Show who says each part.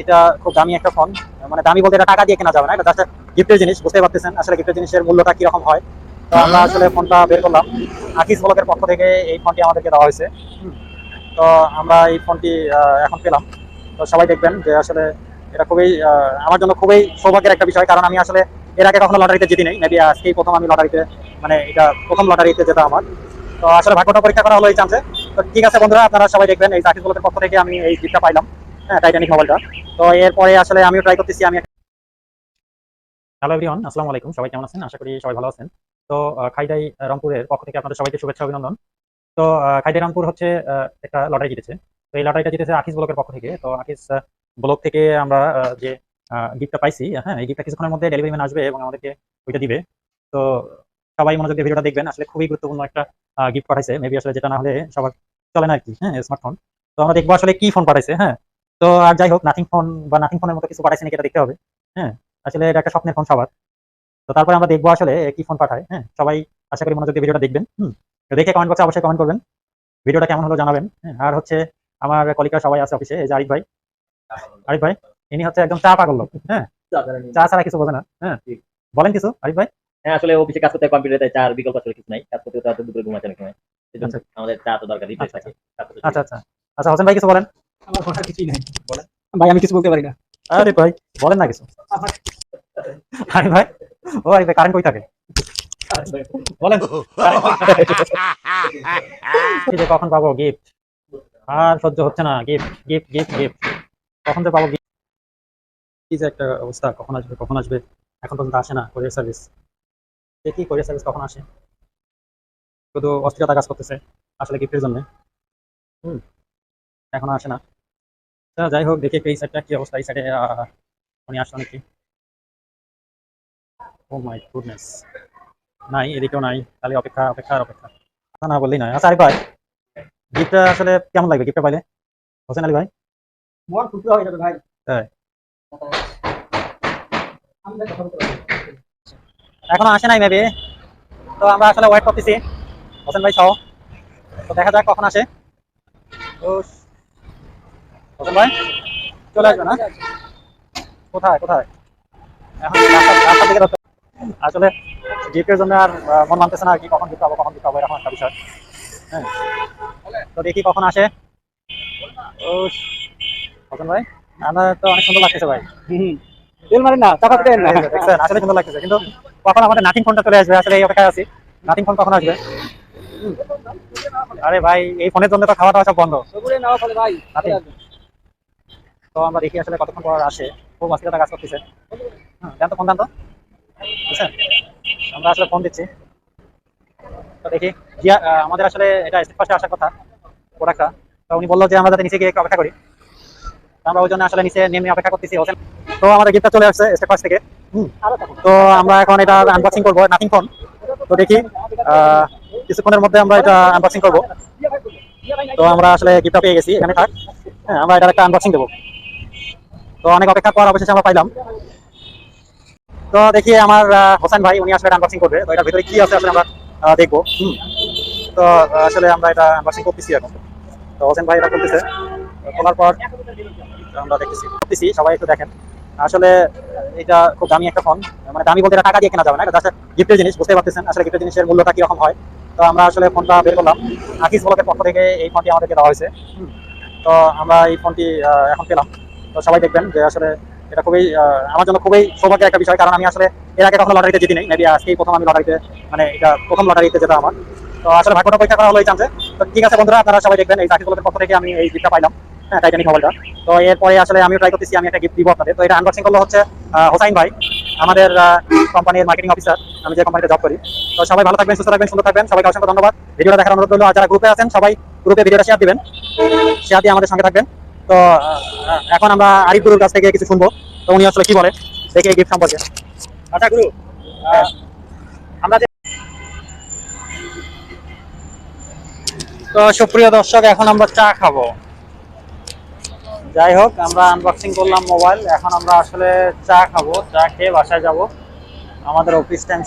Speaker 1: এটা খুব দামি একটা ফোন মানে দামি বলতে এটা টাকা দিয়ে কেনা যাবে না এটা জাস্ট গিফটের জিনিস বুঝতে পারতেছেন। আসলে গিফটের জিনিসের মূল্যটা কীরকম হয়। তো আমরা আসলে ফোনটা বের করলাম। আকিস ব্লকের পক্ষ থেকে এই ফোনটি আমাদেরকে দেওয়া হয়েছে। তো আমরা এই ফোনটি এখন পেলাম। তো সবাই দেখবেন যে আসলে এটা খুবই আমার জন্য খুবই সৌভাগ্যের একটা বিষয়। কারণ আমি আসলে এর আগে কখনো লটারিতে জিতি নেই। মেবি আজকেই প্রথম আমি লটারিতে মানে এটা প্রথম লটারিতে যেটা আমার। তো আসলে ভাগ্যটা পরীক্ষা করা হলো এই চান্সে তো ঠিক আছে বন্ধুরা আপনারা সবাই দেখবেন এই আকিস ব্লকের পক্ষ থেকে আমি এই গিফটটা পাইলাম। হ্যাঁ টাইটানিক মোবাইলটা তো এরপরে আসলে আমিও ট্রাই করতেছি, আমি হ্যালো এভরিওয়ান আসসালামু আলাইকুম, সবাই কেমন আছেন? আশা করি সবাই ভালো আছেন। তো খাইদাই রংপুরের পক্ষ থেকে আপনাদের সবাইকে শুভেচ্ছা, অভিনন্দন। তো খাইদাই রংপুর হচ্ছে একটা লটারি জিতেছে। তো এই লটারিটা জিতেছে ব্লকের পক্ষ থেকে। তো ব্লক থেকে আমরা যে গিফটটা পাইছি হ্যাঁ এই গিফটটা কিছুক্ষণের মধ্যে ডেলিভারি ম্যান আসবে এবং আমাদেরকে ওইটা দিবে। তো, সবাই মনোযোগ দিয়ে ভিডিওটা দেখবেন। আসলে খুবই গুরুত্বপূর্ণ একটা গিফট পাঠাইছে। মেবি আসলে যেটা না হলে সবার চলে না আর কি হ্যাঁ স্মার্টফোন তো আমরা দেখব আসলে কি ফোন পাঠাইছে হ্যাঁ। তো আর যাই হোক নাথিং ফোন বা নাথিং ফোনের মতো কিছু পাঠাইছে নাকি এটা দেখতে হবে। হ্যাঁ আসলে এটা একটা স্বপ্নের ফোন সবার। তো তারপরে আমরা দেখব আসলে কি ফোন পাঠায়। হ্যাঁ সবাই আশা করি মনোযোগ দিয়ে ভিডিওটা দেখবেন। হুম তো দেখে কমেন্ট বক্সে অবশ্যই কমেন্ট করবেন। ভিডিওটা কেমন হলো জানাবেন। হ্যাঁ আর হচ্ছে আমার কলিকা সবাই আছে অফিসে এই যে আরিফ ভাই। আরিফ ভাই ইনি হচ্ছে একদম চা পাগল লোক। হ্যাঁ চা ছাড়া কিছু বোঝে না। হ্যাঁ বলেন কিছু আরিফ ভাই।
Speaker 2: হ্যাঁ আসলে অফিসে কাজ করতে কম্পিউটারে তাই চার বিকল্প আসলে কিছু নাই। কাজ করতে হয়তো দুপুরে অনেক সময়।
Speaker 1: আচ্ছা।
Speaker 2: আমাদের চা তো দরকার
Speaker 1: আচ্ছা, আচ্ছা আচ্ছা। আচ্ছা হোসেন ভাই কিছু বলেন।
Speaker 3: আমার কিছুই নাই। ভাই আমি কিছু বলতে পারি না।
Speaker 1: আরে ভাই বলেন না কিছু। আরে ভাই ও আরে ভাই কারেন্ট কই থাকে? বলেন। যে কখন পাবো গিফট আর সহ্য হচ্ছে না। গিফট গিফট গিফট গিফট কখন যে পাবো gift? কি যে একটা অবস্থা কখন আসবে কখন আসবে? এখন পর্যন্ত আসে না কোরিয়ার সার্ভিস দেখি কোরিয়ার সার্ভিস কখন আসে? শুধু অস্থিরতা কাজ করতেছে আসলে গিফটের জন্য। হুম এখনও আসে না। আচ্ছা, যাই হোক দেখি এই সাইডটা কি অবস্থা এই সাইডে উনি আসলো নাকি? ও মাই গুডনেস নাই এদিকেও নাই তাহলে অপেক্ষা অপেক্ষা আর অপেক্ষা। কথা না বললেই নয়। আচ্ছা আরে ভাই গিফটটা আসলে কেমন লাগবে গিফটটা পাইলে? হোসেন আলী ভাই?
Speaker 3: মন খুশি হয়ে যাবে ভাই। না।
Speaker 1: এখনও আসে নাই মেবি তো আমরা আসলে ওয়েট করতেছি। হোসেন ভাই সহ। তো দেখা যাক কখন আসে। তো হোসেন ভাই চলে আসবে না? কোথায় কোথায়? এখন রাস্তার দিকে আসলে গিফটের জন্য আর মন মানতেছে না কি কখন গিফট পাবো কখন গিফট পাবো এরকম একটা বিষয়। হ্যাঁ। তো দেখি কখন আসে। ও ভাই আমার তো অনেক সুন্দর লাগতেছে ভাই।
Speaker 3: তেল মারেন না টাকা দেন না।
Speaker 1: দেখছেন আসলে সুন্দর লাগতেছে। কিন্তু কখন আমাদের নাথিং ফোনটা চলে আসবে? আসলে এই অপেক্ষায় আছি। নাথিং ফোন কখন আসবে? আরে ভাই এই ফোনের জন্য তো খাওয়া দাওয়া সব বন্ধ।
Speaker 3: ভাই।
Speaker 1: তো আমরা দেখি আসলে কতক্ষণ পর আসে। খুব অস্থিরতা কাজ করতেছে। হ্যাঁ তো ফোন দেন তো বুঝছেন? আমরা আসলে ফোন দিচ্ছি। তো দেখি আমাদের আসলে এটা স্টেট পাশে আসার কথা প্রোডাক্টটা তো উনি বলল যে আমরা যাতে নিচে গিয়ে একটু অপেক্ষা করি। আমরা ওই জন্য আসলে নিচে নেমে অপেক্ষা করতেছি। হোসেন তো আমাদের গিফটটা চলে আসছে স্টেট পাশ থেকে। হুম। তো আমরা এখন এটা আনবক্সিং করব নাথিং ফোন তো দেখি কিছুক্ষণের মধ্যে আমরা এটা আনবক্সিং করব। তো আমরা আসলে গিফটটা পেয়ে গেছি এখানে থাক। হ্যাঁ আমরা এটা একটা আনবক্সিং দেবো। তো অনেক অপেক্ষা পর অবশেষে আমরা পাইলাম। তো দেখি আমার হোসেন ভাই, উনি আসলে আনবক্সিং করবে। তো এটার ভিতরে কি আছে আসলে আমরা দেখব। তো আসলে আমরা এটা আনবক্সিং করতেছি এখন। তো হোসেন ভাই এটা করতেছে খোলার পর আমরা দেখতেছি। করতেছি সবাই একটু দেখেন। আসলে এটা খুব দামি একটা ফোন মানে দামি বলতে টাকা দিয়ে কেনা যাবে না, এটা গিফটের জিনিস বুঝতে পারতেছেন। আসলে গিফটের জিনিসের মূল্যটা কীরকম হয়। তো আমরা আসলে ফোনটা বের করলাম। আকিস ব্লকের পক্ষ থেকে এই ফোনটি আমাদেরকে দেওয়া হয়েছে। তো আমরা এই ফোনটি এখন পেলাম। তো সবাই দেখবেন যে আসলে এটা খুবই আমার জন্য খুবই সৌভাগ্যের একটা বিষয়। কারণ আমি আসলে এর আগে কখনো লটারিতে জিতি নাই মেবি আজকেই প্রথম আমি লটারিতে মানে এটা প্রথম লটারিতে যেটা আমার। তো আসলে ভাগ্যটা পরীক্ষা করা হলো এই চান্সে তো ঠিক আছে বন্ধুরা, আপনারা সবাই দেখবেন এই আকিস পক্ষ থেকে আমি এই গিফটটা পাইলাম। হ্যাঁ টাইটানিক মোবাইলটা তো এরপরে আসলে আমি ট্রাই করতেছি, আমি একটা গিফট দিব আপনাদের। তো এটা আনবক্সিং করল হচ্ছে হোসাইন ভাই, আমাদের কোম্পানির মার্কেটিং অফিসার আমি যে কোম্পানিতে জব করি। তো সবাই ভালো থাকবেন, সুস্থ থাকবেন, সুন্দর থাকবেন। সবাইকে অসংখ্য ধন্যবাদ। ভিডিওটা দেখার অনুরোধ রইল। আর যারা গ্রুপে আছেন, সবাই গ্রুপে ভিডিওটা শেয়ার দিবেন। শেয়ার দিয়ে আমাদের সঙ্গে থাকবেন। তো এখন আমরা আরিফ গুরুর কাছ থেকে কিছু শুনব। তো উনি আসলে কি বলে? দেখে এই গিফট সম্পর্কে। আচ্ছা গুরু আমরা তো সুপ্রিয় দর্শক, এখন আমরা চা খাব। যাই হোক, আমরা আনবক্সিং করলাম মোবাইল এখন আমরা আসলে চা খাব, চা খেয়ে বাসায় যাব। আমাদের অফিস টাইম